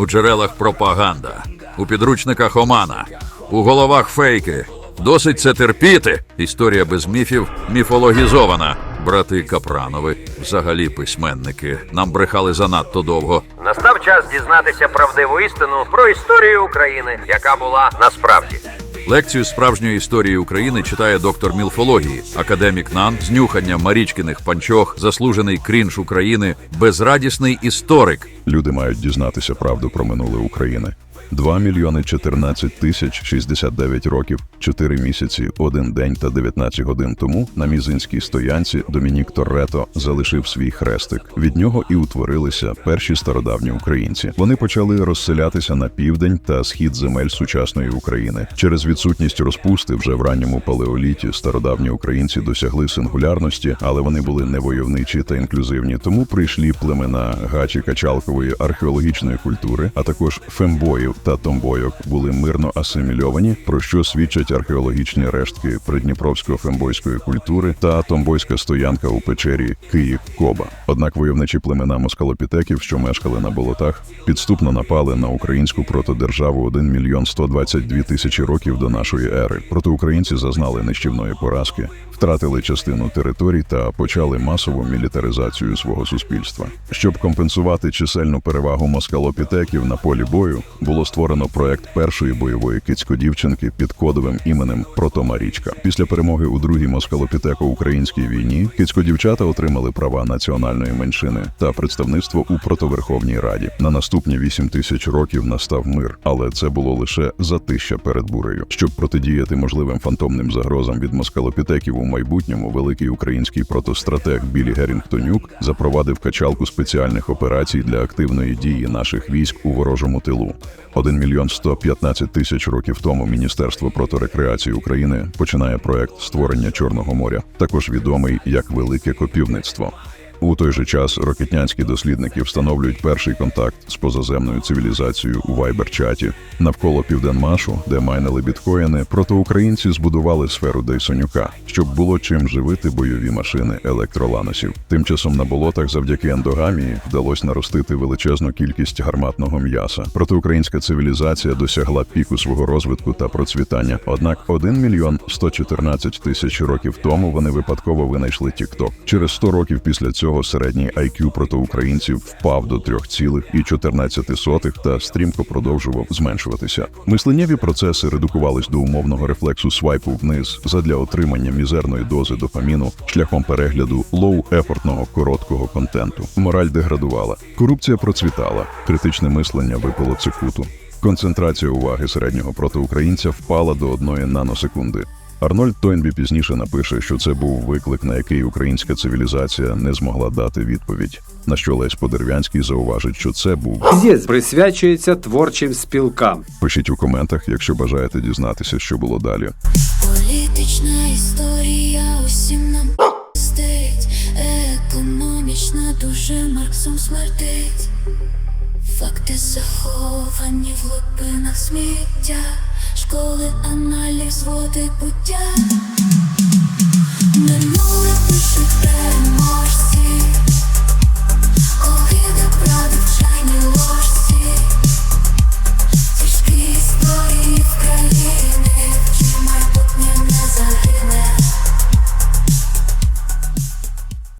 У джерелах пропаганда, у підручниках омана, у головах фейки. Досить це терпіти. Історія без міфів міфологізована. Брати Капранови, взагалі письменники, нам брехали занадто довго. Настав час дізнатися правдиву істину про історію України, яка була насправді. Лекцію справжньої історії України читає доктор мілфології, академік НАН, знюхання Марічкиних панчох, заслужений крінж України, безрадісний історик. Люди мають дізнатися правду про минуле України. 2 мільйони 14 тисяч 69 років, 4 місяці, 1 день та 19 годин тому на мізинській стоянці Домінік Торрето залишив свій хрестик. Від нього і утворилися перші стародавні українці. Вони почали розселятися на південь та схід земель сучасної України. Через відсутність розпусти вже в ранньому палеоліті стародавні українці досягли сингулярності, але вони були невойовничі та інклюзивні. Тому прийшли племена гачі качалкової археологічної культури, а також фембоїв та томбойок були мирно асимільовані, про що свідчать археологічні рештки придніпровської фембойської культури та томбойська стоянка у печері Київ Коба. Однак войовничі племена москалопітеків, що мешкали на болотах, підступно напали на українську протодержаву 1 мільйон 122 тисячі років до нашої ери. Проте українці зазнали нищівної поразки, втратили частину територій та почали масову мілітаризацію свого суспільства. Щоб компенсувати чисельну перевагу москалопітеків на полі бою, було створено проект першої бойової кицькодівчинки під кодовим іменем Протомарічка. Після перемоги у другій москалопітеко-українській війні кицькодівчата отримали права національної меншини та представництво у протоверховній раді. На наступні 8 тисяч років настав мир, але це було лише затища перед бурею. Щоб протидіяти можливим фантомним загрозам від москалопітеків у майбутньому, великий український протостратег Білі Герінгтонюк запровадив качалку спеціальних операцій для активної дії наших військ у ворожому тилу. 1 мільйон 115 тисяч років тому Міністерство проторекреації України починає проект створення Чорного моря, також відомий як Велике Копівництво. У той же час рокетнянські дослідники встановлюють перший контакт з позаземною цивілізацією у Вайбер-чаті. Навколо Південмашу, де майнили біткоїни, протоукраїнці збудували сферу Дейсонюка, щоб було чим живити бойові машини електроланосів. Тим часом на болотах завдяки ендогамії вдалося наростити величезну кількість гарматного м'яса. Протиукраїнська цивілізація досягла піку свого розвитку та процвітання. Однак 1 мільйон 114 тисяч років тому вони випадково винайшли TikTok. Через 100 років після цього середній IQ протоукраїнців впав до 3,14 та стрімко продовжував зменшуватися. Мисленнєві процеси редукувались до умовного рефлексу свайпу вниз задля отримання мізерної дози дофаміну шляхом перегляду лоу-ефортного короткого контенту. Мораль деградувала, корупція процвітала, критичне мислення випало цикуту. Концентрація уваги середнього протиукраїнця впала до одної наносекунди. Арнольд Тойнбі пізніше напише, що це був виклик, на який українська цивілізація не змогла дати відповідь. На що Лесь Подервянський зауважить, що це був. Присвячується творчим спілкам. Пишіть у коментах, якщо бажаєте дізнатися, що було далі. Політична історія усім нам стить, економічна дуже Марксом смертить. Факти заховані в глибинах сміття, школи аналіз води буття. Минуле пишуть переможці,